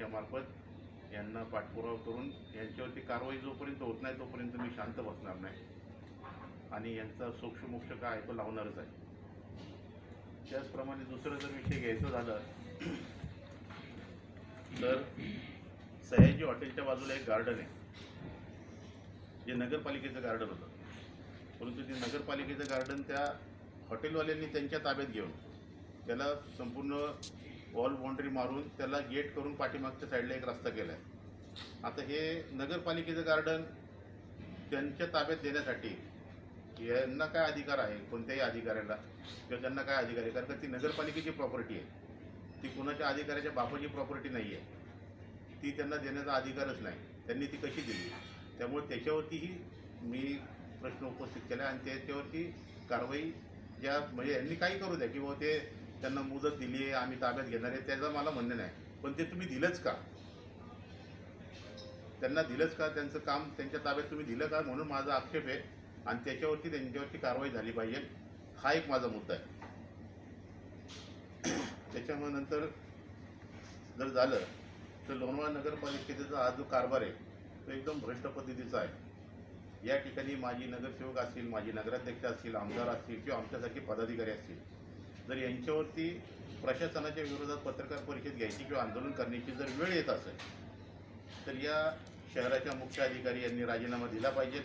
यांच्यामार्फत यांना पाठपुरावा करून यांच्यावरती कारवाई जोपर्यंत होत नाही तोपर्यंत मी शांत बसणार नाही. आणि यांचा सोक्षमोक्ष काय आहे तो लावणारच आहे. त्याचप्रमाणे दुसरं जर विषय घ्यायचं झालं तर सयाजी हॉटेलच्या बाजूला एक गार्डन आहे. जे नगरपालिकेचं गार्डन होतं. परंतु ते नगरपालिकेचं गार्डन त्या हॉटेलवाल्यांनी त्यांच्या ताब्यात घेऊन त्याला संपूर्ण वॉल बाउंड्री मारून त्याला गेट करून पाठीमागच्या साईडला एक रस्ता केला आहे आता हे नगरपालिकेचं गार्डन त्यांच्या ताब्यात देण्यासाठी यांना काय अधिकार आहे? कोणत्याही अधिकाऱ्याला किंवा त्यांना काय अधिकार आहे? कारण का ती नगरपालिकेची प्रॉपर्टी आहे. ती कुणाच्या अधिकाऱ्याच्या बापाची प्रॉपर्टी नाही आहे. ती त्यांना देण्याचा अधिकारच नाही. त्यांनी ती कशी दिली? त्यामुळे त्याच्यावरतीही मी प्रश्न उपस्थित केला आणि त्याच्यावरती कारवाई ज्या म्हणजे यांनी काही करू द्या किंवा ते त्यांना मुदत दिली आहे आम्ही ताब्यात घेणार आहे त्याचं मला म्हणणं नाही. पण ते तुम्ही दिलंच का? त्यांना दिलंच का? त्यांचं काम त्यांच्या ताब्यात तुम्ही दिलं का? म्हणून माझा आक्षेप आहे. आणि त्याच्यावरती त्यांच्यावरती कारवाई झाली पाहिजे. हा एक माझा मुद्दा आहे. त्याच्यामुळे नंतर जर झालं तर लोणवाड नगरपालिकेचा हा जो कारभार आहे तो एकदम भ्रष्ट पद्धतीचा आहे. या ठिकाणी माजी नगरसेवक असतील माजी नगराध्यक्ष असतील आमदार असतील किंवा आमच्यासारखे पदाधिकारी असतील जर यांच्यावरती प्रशासनाच्या विरोधात पत्रकार परिषद घ्यायची किंवा आंदोलन करण्याची जर वेळ येत असेल तर या शहराच्या मुख्य अधिकारी यांनी राजीनामा दिला पाहिजे.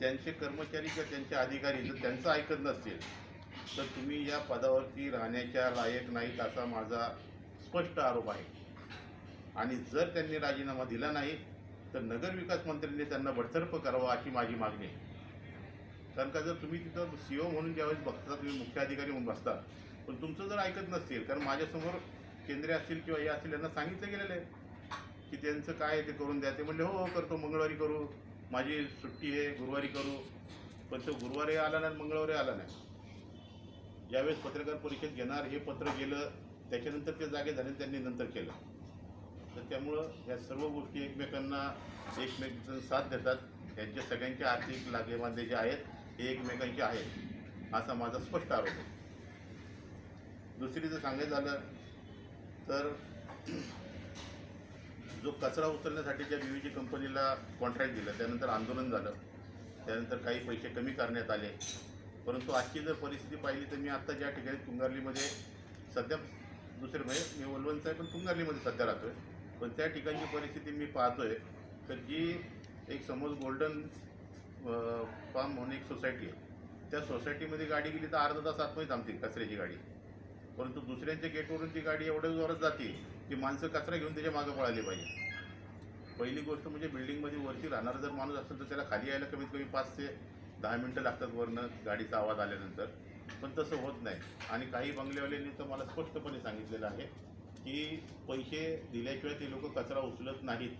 त्यांचे कर्मचारी किंवा त्यांचे अधिकारी जर त्यांचं ऐकत नसतील तर तुम्ही या पदावरती राहण्याच्या लायक नाहीत असा माझा स्पष्ट आरोप आहे. आणि जर त्यांनी राजीनामा दिला नाही तर नगरविकास मंत्र्यांनी त्यांना बडतर्फ करावा अशी माझी मागणी आहे. कारण का जर तुम्ही तिथं सी ओ म्हणून ज्यावेळेस बघता तुम्ही मुख्य अधिकारी म्हणून बसता पण तुमचं जर ऐकत नसतील कारण माझ्यासमोर केंद्रे असतील किंवा हे असतील यांना सांगितलं गेलेलं आहे की त्यांचं काय ते करून द्या. ते म्हणले हो हो करतो मंगळवारी करू. माझी सुट्टी आहे गुरुवारी करू. पण तो गुरुवारी आला नाही मंगळवारी आला नाही. ज्यावेळेस पत्रकार परिषद घेणार हे पत्र गेलं त्याच्यानंतर ते जागे झाले त्यांनी नंतर केलं. तर त्यामुळं या सर्व गोष्टी एकमेकांना एकमेकांचा साथ देतात. यांच्या सगळ्यांचे आर्थिक लागेबांधे जे आहेत हे एकमेकांचे आहेत असा माझा स्पष्ट आरोप आहे. दुसरी जर सांगायचं झालं तर जो कचरा उचलण्यासाठी ज्या बीवीजी कंपनीला कॉन्ट्रॅक्ट दिलं त्यानंतर आंदोलन झालं त्यानंतर काही पैसे कमी करण्यात आले. परंतु आजची जर परिस्थिती पाहिली तर मी आत्ता ज्या ठिकाणी तुंगारलीमध्ये सध्या दुसरे म्हणजे मी वलवंत आहे पण तुंगारलीमध्ये सध्या राहतो आहे पण त्या ठिकाणची परिस्थिती मी पाहतो आहे तर जी एक समोर गोल्डन फार्म म्हणून एक सोसायटी आहे. त्या सोसायटीमध्ये गाडी गेली तर अर्धा तास आतमध्ये थांबते कचऱ्याची गाडी. परंतु दुसऱ्यांच्या गेटवरून ती गाडी एवढ्या जोरात जाते की माणसं कचरा घेऊन त्याच्या मागं पळाली पाहिजे. पहिली गोष्ट म्हणजे बिल्डिंगमध्ये वरती राहणारा जर माणूस असेल तर त्याला खाली यायला कमीत कमी पाच ते दहा मिनटं लागतात वरनं गाडीचा आवाज आल्यानंतर. पण तसं होत नाही. आणि काही बंगलेवाल्यांनी तर मला स्पष्टपणे सांगितलेलं आहे की पैसे दिल्याशिवाय ते लोक कचरा उचलत नाहीत.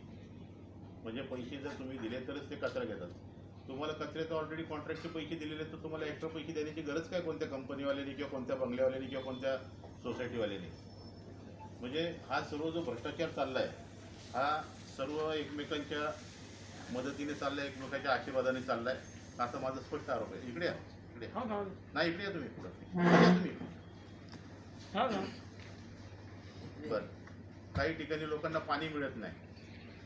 म्हणजे पैसे जर तुम्ही दिले तरच ते कचरा घेतात. तुम्हाला कचऱ्याचं ऑलरेडी कॉन्ट्रॅक्टचे पैसे दिलेले आहेत, तर तुम्हाला एक्स्ट्रा पैसे देण्याची गरज काय कोणत्या कंपनीवाल्यांनी किंवा कोणत्या बंगल्यावाल्यांनी किंवा कोणत्या सोसायटीवाल्यांनी म्हणजे हा सर्व जो भ्रष्टाचार चालला आहे हा सर्व एकमेकांच्या मदतीने चाललाय एकमेकांच्या आशीर्वादाने चाललाय असा माझा स्पष्ट आरोप आहे. इकडे या इकडे. हा ना नाही इकडे या तुम्ही पुढं. तुम्ही. हा. बरं. काही ठिकाणी लोकांना पाणी मिळत नाही.